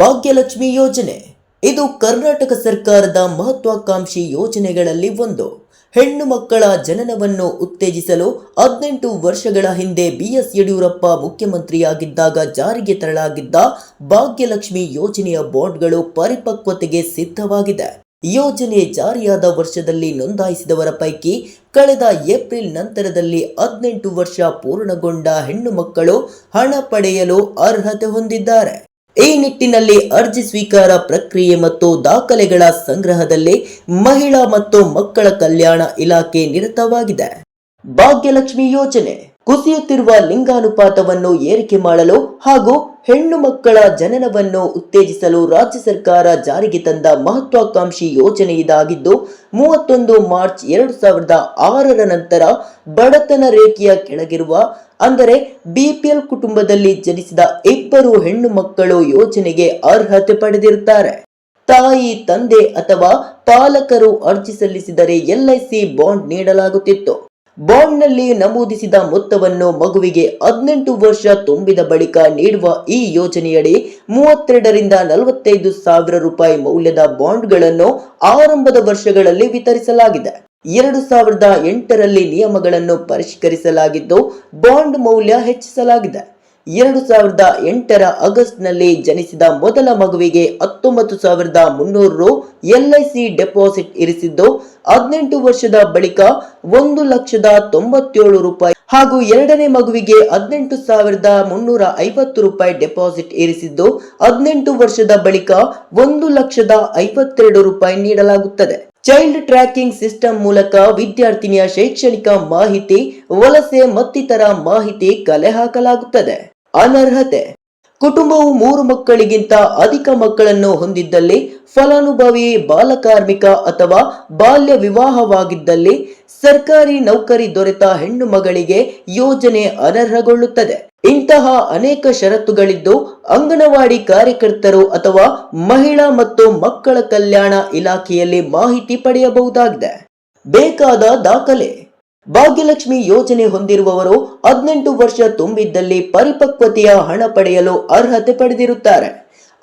ಭಾಗ್ಯಲಕ್ಷ್ಮಿ ಯೋಜನೆ. ಇದು ಕರ್ನಾಟಕ ಸರ್ಕಾರದ ಮಹತ್ವಾಕಾಂಕ್ಷಿ ಯೋಜನೆಗಳಲ್ಲಿ ಒಂದು. ಹೆಣ್ಣು ಮಕ್ಕಳ ಜನನವನ್ನು ಉತ್ತೇಜಿಸಲು ಹದಿನೆಂಟು ವರ್ಷಗಳ ಹಿಂದೆ ಬಿಎಸ್ ಯಡಿಯೂರಪ್ಪ ಮುಖ್ಯಮಂತ್ರಿಯಾಗಿದ್ದಾಗ ಜಾರಿಗೆ ತರಲಾಗಿದ್ದ ಭಾಗ್ಯಲಕ್ಷ್ಮಿ ಯೋಜನೆಯ ಬಾಂಡ್ಗಳು ಪರಿಪಕ್ವತೆಗೆ ಸಿದ್ಧವಾಗಿದೆ. ಯೋಜನೆ ಜಾರಿಯಾದ ವರ್ಷದಲ್ಲಿ ನೋಂದಾಯಿಸಿದವರ ಪೈಕಿ ಕಳೆದ ಏಪ್ರಿಲ್ ನಂತರದಲ್ಲಿ ಹದಿನೆಂಟು ವರ್ಷ ಪೂರ್ಣಗೊಂಡ ಹೆಣ್ಣು ಮಕ್ಕಳು ಹಣ ಪಡೆಯಲು ಅರ್ಹತೆ ಹೊಂದಿದ್ದಾರೆ. ಈ ನಿಟ್ಟಿನಲ್ಲಿ ಅರ್ಜಿ ಸ್ವೀಕಾರ ಪ್ರಕ್ರಿಯೆ ಮತ್ತು ದಾಖಲೆಗಳ ಸಂಗ್ರಹದಲ್ಲಿ ಮಹಿಳಾ ಮತ್ತು ಮಕ್ಕಳ ಕಲ್ಯಾಣ ಇಲಾಖೆ ನಿರತವಾಗಿದೆ. ಭಾಗ್ಯಲಕ್ಷ್ಮಿ ಯೋಜನೆ ಕುಸಿಯುತ್ತಿರುವ ಲಿಂಗಾನುಪಾತವನ್ನು ಏರಿಕೆ ಮಾಡಲು ಹಾಗೂ ಹೆಣ್ಣು ಮಕ್ಕಳ ಜನನವನ್ನು ಉತ್ತೇಜಿಸಲು ರಾಜ್ಯ ಸರ್ಕಾರ ಜಾರಿಗೆ ತಂದ ಮಹತ್ವಾಕಾಂಕ್ಷಿ ಯೋಜನೆ ಇದಾಗಿದ್ದು, ಮೂವತ್ತೊಂದು ಮಾರ್ಚ್ ಎರಡು ಸಾವಿರದ ಆರರ ನಂತರ ಬಡತನ ರೇಖೆಯ ಕೆಳಗಿರುವ, ಅಂದರೆ ಬಿಪಿಎಲ್ ಕುಟುಂಬದಲ್ಲಿ ಜನಿಸಿದ ಇಬ್ಬರು ಹೆಣ್ಣು ಮಕ್ಕಳು ಯೋಜನೆಗೆ ಅರ್ಹತೆ ಪಡೆದಿರುತ್ತಾರೆ. ತಾಯಿ, ತಂದೆ ಅಥವಾ ಪಾಲಕರು ಅರ್ಜಿ ಸಲ್ಲಿಸಿದರೆ ಎಲ್ಐಸಿ ಬಾಂಡ್ ನೀಡಲಾಗುತ್ತಿತ್ತು. ಬಾಂಡ್ನಲ್ಲಿ ನಮೂದಿಸಿದ ಮೊತ್ತವನ್ನು ಮಗುವಿಗೆ ಹದಿನೆಂಟು ವರ್ಷ ತುಂಬಿದ ಬಳಿಕ ನೀಡುವ ಈ ಯೋಜನೆಯಡಿ ಮೂವತ್ತೆರಡರಿಂದ ನಲವತ್ತೈದು ಸಾವಿರ ರೂಪಾಯಿ ಮೌಲ್ಯದ ಬಾಂಡ್ಗಳನ್ನು ಆರಂಭದ ವರ್ಷಗಳಲ್ಲಿ ವಿತರಿಸಲಾಗಿದೆ. ಎರಡು ಸಾವಿರದ ಎಂಟರಲ್ಲಿ ನಿಯಮಗಳನ್ನು ಪರಿಷ್ಕರಿಸಲಾಗಿದ್ದು, ಬಾಂಡ್ ಮೌಲ್ಯ ಹೆಚ್ಚಿಸಲಾಗಿದೆ. ಎರಡು ಸಾವಿರದ ಎಂಟರ ಆಗಸ್ಟ್ನಲ್ಲಿ ಜನಿಸಿದ ಮೊದಲ ಮಗುವಿಗೆ ಹತ್ತೊಂಬತ್ತು ಸಾವಿರದ ಮುನ್ನೂರು ರು ಎಲ್ಐಸಿ ಡೆಪಾಸಿಟ್ ಇರಿಸಿದ್ದು, ಹದಿನೆಂಟು ವರ್ಷದ ಬಳಿಕ ಒಂದು ಲಕ್ಷದ ತೊಂಬತ್ತೇಳು ರೂಪಾಯಿ ಹಾಗೂ ಎರಡನೇ ಮಗುವಿಗೆ ಹದಿನೆಂಟು ಸಾವಿರದ ಮುನ್ನೂರ ಐವತ್ತು ರೂಪಾಯಿ ಡೆಪಾಸಿಟ್ ಇರಿಸಿದ್ದು, ಹದಿನೆಂಟು ವರ್ಷದ ಬಳಿಕ ಒಂದು ಲಕ್ಷದ ಐವತ್ತೆರಡು ರೂಪಾಯಿ ನೀಡಲಾಗುತ್ತದೆ. ಚೈಲ್ಡ್ ಟ್ರ್ಯಾಕಿಂಗ್ ಸಿಸ್ಟಮ್ ಮೂಲಕ ವಿದ್ಯಾರ್ಥಿನಿಯ ಶೈಕ್ಷಣಿಕ ಮಾಹಿತಿ, ವಲಸೆ ಮತ್ತಿತರ ಮಾಹಿತಿ ಕಲೆ ಹಾಕಲಾಗುತ್ತದೆ. ಅನರ್ಹತೆ. ಕುಟುಂಬವು ಮೂರು ಮಕ್ಕಳಿಗಿಂತ ಅಧಿಕ ಮಕ್ಕಳನ್ನು ಹೊಂದಿದ್ದಲ್ಲಿ, ಫಲಾನುಭವಿ, ಬಾಲಕಾರ್ಮಿಕ ಅಥವಾ ಬಾಲ್ಯ ವಿವಾಹವಾಗಿದ್ದಲ್ಲಿ ಸರ್ಕಾರಿ ನೌಕರಿ ದೊರೆತ ಹೆಣ್ಣು ಮಗಳಿಗೆ ಯೋಜನೆ ಅನರ್ಹಗೊಳ್ಳುತ್ತದೆ. ಇಂತಹ ಅನೇಕ ಷರತ್ತುಗಳಿದ್ದು, ಅಂಗನವಾಡಿ ಕಾರ್ಯಕರ್ತರು ಅಥವಾ ಮಹಿಳಾ ಮತ್ತು ಮಕ್ಕಳ ಕಲ್ಯಾಣ ಇಲಾಖೆಯಲ್ಲಿ ಮಾಹಿತಿ ಪಡೆಯಬಹುದಾಗಿದೆ. ಬೇಕಾದ ದಾಖಲೆ. ಭಾಗ್ಯಲಕ್ಷ್ಮಿ ಯೋಜನೆ ಹೊಂದಿರುವವರು ಹದಿನೆಂಟು ವರ್ಷ ತುಂಬಿದ್ದಲ್ಲಿ ಪರಿಪಕ್ವತೆಯ ಹಣ ಪಡೆಯಲು ಅರ್ಹತೆ ಪಡೆದಿರುತ್ತಾರೆ.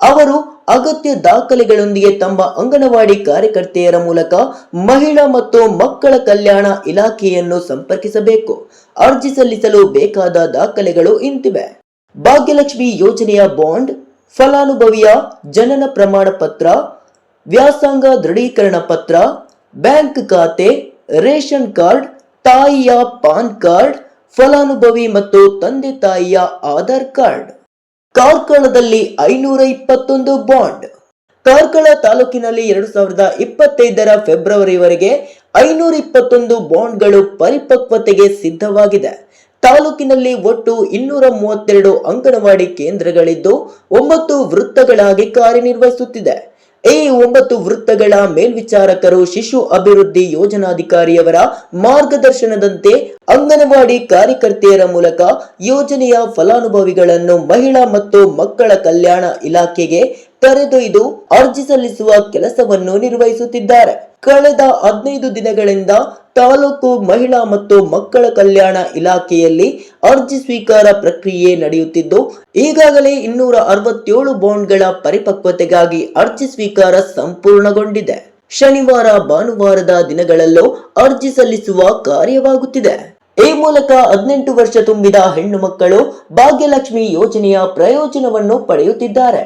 ಅವರು ಅಗತ್ಯ ದಾಖಲೆಗಳೊಂದಿಗೆ ತಮ್ಮ ಅಂಗನವಾಡಿ ಕಾರ್ಯಕರ್ತೆಯರ ಮೂಲಕ ಮಹಿಳಾ ಮತ್ತು ಮಕ್ಕಳ ಕಲ್ಯಾಣ ಇಲಾಖೆಯನ್ನು ಸಂಪರ್ಕಿಸಬೇಕು. ಅರ್ಜಿ ಸಲ್ಲಿಸಲು ಬೇಕಾದ ದಾಖಲೆಗಳು ಇಂತಿವೆ. ಭಾಗ್ಯಲಕ್ಷ್ಮಿ ಯೋಜನೆಯ ಬಾಂಡ್, ಫಲಾನುಭವಿಯ ಜನನ ಪ್ರಮಾಣ ಪತ್ರ, ವ್ಯಾಸಂಗ ದೃಢೀಕರಣ ಪತ್ರ, ಬ್ಯಾಂಕ್ ಖಾತೆ, ರೇಷನ್ ಕಾರ್ಡ್ ತಾಯಿಯ ಪಾನ್ ಕಾರ್ಡ್, ಫಲಾನುಭವಿ ಮತ್ತು ತಂದೆ ತಾಯಿಯ ಆಧಾರ್ ಕಾರ್ಡ್. ಕಾರ್ಕಳದಲ್ಲಿ ಐನೂರ ಇಪ್ಪತ್ತೊಂದು ಬಾಂಡ್. ಕಾರ್ಕಳ ತಾಲೂಕಿನಲ್ಲಿ ಎರಡು ಸಾವಿರದ ಇಪ್ಪತ್ತೈದರ ಫೆಬ್ರವರಿವರೆಗೆ ಐನೂರ ಇಪ್ಪತ್ತೊಂದು ಬಾಂಡ್ಗಳು ಪರಿಪಕ್ವತೆಗೆ ಸಿದ್ಧವಾಗಿದೆ. ತಾಲೂಕಿನಲ್ಲಿ ಒಟ್ಟು ಇನ್ನೂರ ಮೂವತ್ತೆರಡು ಅಂಗನವಾಡಿ ಕೇಂದ್ರಗಳಿದ್ದು, ಒಂಬತ್ತು ವೃತ್ತಗಳಾಗಿ ಕಾರ್ಯನಿರ್ವಹಿಸುತ್ತಿದೆ. ಈ ಒಂಬತ್ತು ವೃತ್ತಗಳ ಮೇಲ್ವಿಚಾರಕರು ಶಿಶು ಅಭಿವೃದ್ಧಿ ಯೋಜನಾಧಿಕಾರಿಯವರ ಮಾರ್ಗದರ್ಶನದಂತೆ ಅಂಗನವಾಡಿ ಕಾರ್ಯಕರ್ತೆಯರ ಮೂಲಕ ಯೋಜನೆಯ ಫಲಾನುಭವಿಗಳನ್ನು ಮಹಿಳಾ ಮತ್ತು ಮಕ್ಕಳ ಕಲ್ಯಾಣ ಇಲಾಖೆಗೆ ಕರೆದೊಯ್ದು ಅರ್ಜಿ ಸಲ್ಲಿಸುವ ಕೆಲಸವನ್ನು ನಿರ್ವಹಿಸುತ್ತಿದ್ದಾರೆ. ಕಳೆದ ಹದಿನೈದು ದಿನಗಳಿಂದ ತಾಲೂಕು ಮಹಿಳಾ ಮತ್ತು ಮಕ್ಕಳ ಕಲ್ಯಾಣ ಇಲಾಖೆಯಲ್ಲಿ ಅರ್ಜಿ ಸ್ವೀಕಾರ ಪ್ರಕ್ರಿಯೆ ನಡೆಯುತ್ತಿದ್ದು, ಈಗಾಗಲೇ ಇನ್ನೂರ ಅರವತ್ತೇಳು ಬಾಂಡ್ಗಳ ಪರಿಪಕ್ವತೆಗಾಗಿ ಅರ್ಜಿ ಸ್ವೀಕಾರ ಸಂಪೂರ್ಣಗೊಂಡಿದೆ. ಶನಿವಾರ ಭಾನುವಾರದ ದಿನಗಳಲ್ಲೂ ಅರ್ಜಿ ಸಲ್ಲಿಸುವ ಕಾರ್ಯವಾಗುತ್ತಿದೆ. ಈ ಮೂಲಕ ಹದಿನೆಂಟು ವರ್ಷ ತುಂಬಿದ ಹೆಣ್ಣು ಮಕ್ಕಳು ಭಾಗ್ಯಲಕ್ಷ್ಮಿ ಯೋಜನೆಯ ಪ್ರಯೋಜನವನ್ನು ಪಡೆಯುತ್ತಿದ್ದಾರೆ.